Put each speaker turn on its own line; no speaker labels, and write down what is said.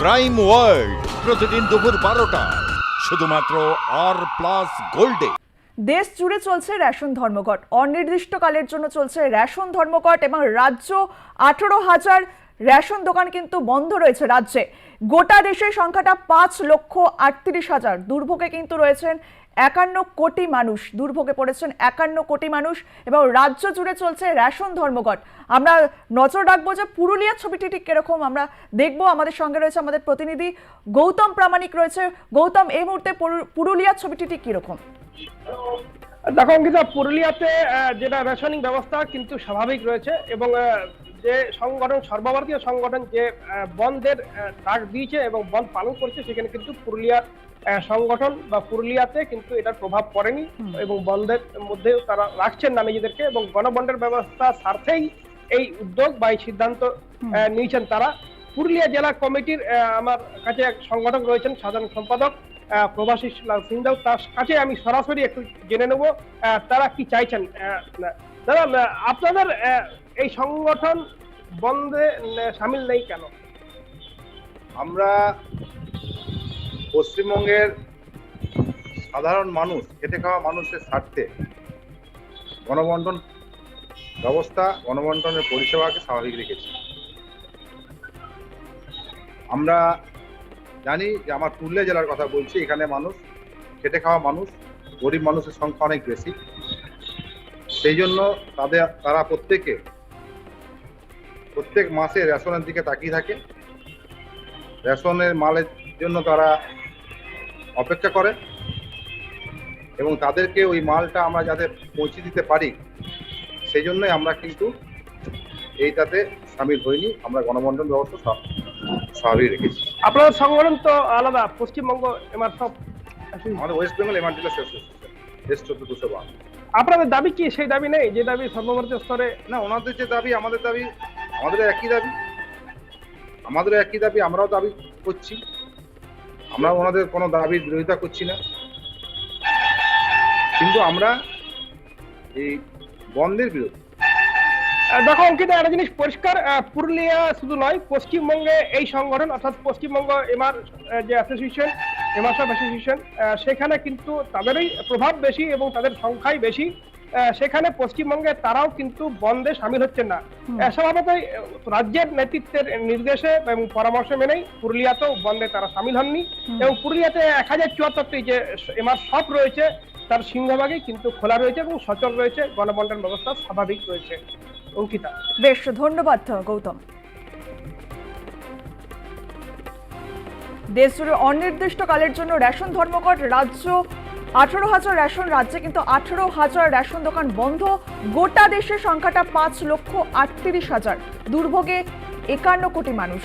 Crime world প্রতিদিন দুপুর বারোটা। শুধুমাত্র আর প্লাস গোল্ডে
দেশ জুড়ে চলছে রেশন ধর্মঘট। অনির্দিষ্টকালের জন্য চলছে রেশন ধর্মঘট এবং রাজ্য আঠেরো হাজার রেশন দোকান কিন্তু বন্ধ রয়েছে রাজ্যে। গোটা দেশের সংখ্যাটা পাঁচ লক্ষ আটত্রিশ হাজার। দুর্ভোগে কিন্তু রয়েছেন একান্ন কোটি মানুষ। দুর্ভোগে পড়েছেন একান্ন কোটি মানুষ এবং রাজ্য জুড়ে চলছে রেশন ধর্মঘট। আমরা নজর রাখব যে পুরুলিয়ার ছবিটি ঠিক কীরকম, আমরা দেখব আমাদের সঙ্গে রয়েছে আমাদের প্রতিনিধি গৌতম প্রামাণিক রয়েছে। গৌতম, এই মুহূর্তে পুরুলিয়ার ছবিটি ঠিক কীরকম?
দেখো অঙ্কিতা, পুরুলিয়াতে যেটা রেশনিং ব্যবস্থা কিন্তু স্বাভাবিক রয়েছে এবং যে সংগঠন সর্বভারতীয় সংগঠন যে বন্ধের ডাক দিয়েছে এবং বন্ধ পালন করছে সেখানে কিন্তু পুরুলিয়ার সংগঠন বা পুরুলিয়াতে কিন্তু এটার প্রভাব পড়েনি এবং বন্ধের মধ্যে তারা রাখছেন না নিজেদেরকে এবং গণবন্ধের ব্যবস্থা স্বার্থেই এই উদ্যোগ বা এই সিদ্ধান্ত নিয়েছেন তারা। পুরুলিয়া জেলা কমিটির আমার কাছে এক সংগঠক রয়েছেন সাধারণ সম্পাদক প্রভাশিস লাল সিংদাও। তার কাছে আমি সরাসরি একটু জেনে নেব তারা কি চাইছেন দাদা আপনাদের এই সংগঠন বন্ধে সামিল নেই কেন?
আমরা পশ্চিমবঙ্গের সাধারণ মানুষ, খেটে খাওয়া মানুষের স্বার্থে গণবন্টন ব্যবস্থা, গণবন্টনের পরিষেবাকে স্বাভাবিক রেখেছি। আমরা জানি যে আমার পুরুলিয়া জেলার কথা বলছি, এখানে মানুষ, খেটে খাওয়া মানুষ, গরিব মানুষের সংখ্যা অনেক বেশি। সেই জন্য তাদের তারা প্রত্যেকে প্রত্যেক মাসে রেশনের দিকে তাকিয়ে থাকে। রেশনের মালের জন্য তারা অপেক্ষা করে এবং তাদেরকে ওই মালটা আমরা যাতে পৌঁছে দিতে পারি সেই জন্যই আমরা কিন্তু এইটাতে সামিল হইনি। আমরা গণবন্টন ব্যবস্থা স্বা- স্বাভাবিক রেখেছি।
আপনাদের সংগঠন তো আলাদা পশ্চিমবঙ্গ এমার সব
আমাদের ওয়েস্ট বেঙ্গল এমার্জেন্সি অ্যাসোসিয়েশন এস চোদ্দ দুশো বান্ন
আপনাদের দাবি কি? সেই দাবি নেই? যে দাবি সর্বভারতীয় স্তরে?
না ওনাদের যে দাবি আমাদের দাবি আমাদের একই দাবি। আমাদের একই দাবি আমরাও দাবি করছি। আমরা ওনাদের কোনো দাবির বিরোধিতা করছি না। কিন্তু আমরা এই বন্ধের বিরোধী।
দেখো অঙ্কিত একটা জিনিস পরিষ্কার পুরুলিয়া শুধু নয় পশ্চিমবঙ্গে এই সংগঠন অর্থাৎ পশ্চিমবঙ্গ এমআর যে অ্যাসোসিয়েশন এমারসব অ্যাসোসিয়েশন সেখানে কিন্তু তাদেরই প্রভাব বেশি এবং তাদের সংখ্যাই বেশি। সেখানে পশ্চিমবঙ্গে তারাও কিন্তু বন্ধে সামিল হচ্ছেন না। আহ, রাজ্যের নেতৃত্বের নির্দেশে এবং পরামর্শ মেনেই পুরুলিয়াতেও বন্ধে তারা সামিল হননি। এবং পুরুলিয়াতে এক হাজার চুয়াত্তরটি যে এমার শপ রয়েছে তার সিংহভাগই কিন্তু খোলা রয়েছে এবং সচল রয়েছে। গণবন্টন ব্যবস্থা স্বাভাবিক রয়েছে। অঙ্কিতা।
বেশ ধন্যবাদ গৌতম। দেশ জুড়ে অনির্দিষ্টকালের জন্য রেশন ধর্মঘট, রাজ্য আঠারো হাজার রেশন, রাজ্যে কিন্তু আঠারো হাজার রেশন দোকান বন্ধ। গোটা দেশের সংখ্যাটা পাঁচ লক্ষ আটত্রিশ হাজার। দুর্ভোগে একান্ন কোটি মানুষ।